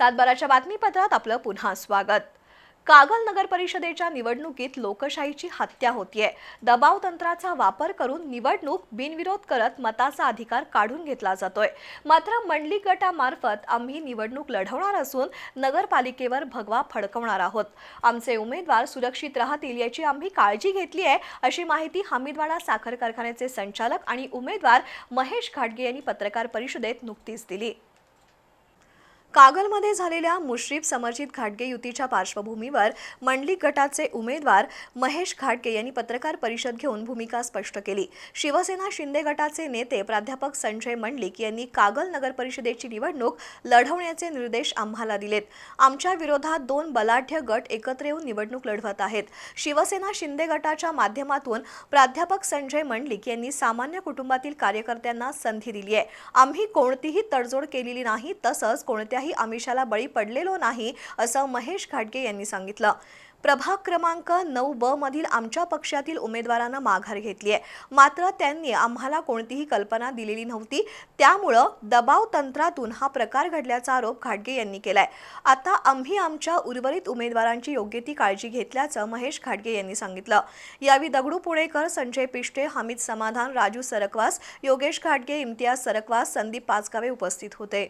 सातबाराच्या बातमीपत्रात आपलं पुन्हा स्वागत. कागल नगर परिषदेच्या निवडणुकीत लोकशाहीची हत्या होतीये. दबाव तंत्राचा वापर करून निवडणूक बिनविरोध करत मताचा अधिकार काढून घेतला जातोय. मात्र मंडली गटामार्फत आम्ही निवडणूक लढवणार असून नगरपालिकेवर भगवा फडकवणार आहोत. आमचे उमेदवार सुरक्षित राहतील याची आम्ही काळजी घेतली आहे अशी माहिती हमीदवाडा साखर कारखान्याचे संचालक आणि उमेदवार महेश घाटगे यांनी पत्रकार परिषदेत नुकतीच दिली. कागलमध्ये झालेल्या मुश्रीफ समर्जित घाटगे युतीच्या पार्श्वभूमीवर मंडलिक गटाचे उमेदवार महेश घाटगे यांनी पत्रकार परिषद घेऊन भूमिका स्पष्ट केली. शिवसेना शिंदे गटाचे नेते प्राध्यापक संजय मंडलिक यांनी कागल नगर परिषदेची निवडणूक लढवण्याचे निर्देश आम्हाला दिलेत. आमच्या विरोधात दोन बलाढ्य गट एकत्र येऊन निवडणूक लढवत आहेत. शिवसेना शिंदे गटाच्या माध्यमातून प्राध्यापक संजय मंडलिक यांनी सामान्य कुटुंबातील कार्यकर्त्यांना संधी दिली आहे आम्ही कोणतीही तडजोड केलेली नाही तसंच कोणत्या कोणत्याही आमिषाला बळी पडलेलो नाही असं महेश घाटगे यांनी सांगितलं. प्रभाग क्रमांक नऊ ब मधील आमच्या पक्षातील उमेदवारानं माघार घेतली आहे मात्र त्यांनी आम्हाला कोणतीही कल्पना दिलेली नव्हती. त्यामुळं दबाव तंत्रातून हा प्रकार घडल्याचा आरोप घाटगे यांनी केलाय. आता आम्ही आमच्या उर्वरित उमेदवारांची योग्य ती काळजी घेतल्याचं महेश घाटगे यांनी सांगितलं. यावेळी दगडू पुणेकर संजय पिष्टे हमीद समाधान राजू सरकवास योगेश घाटगे इम्तियाज सरकवास संदीप पाचगावे उपस्थित होते.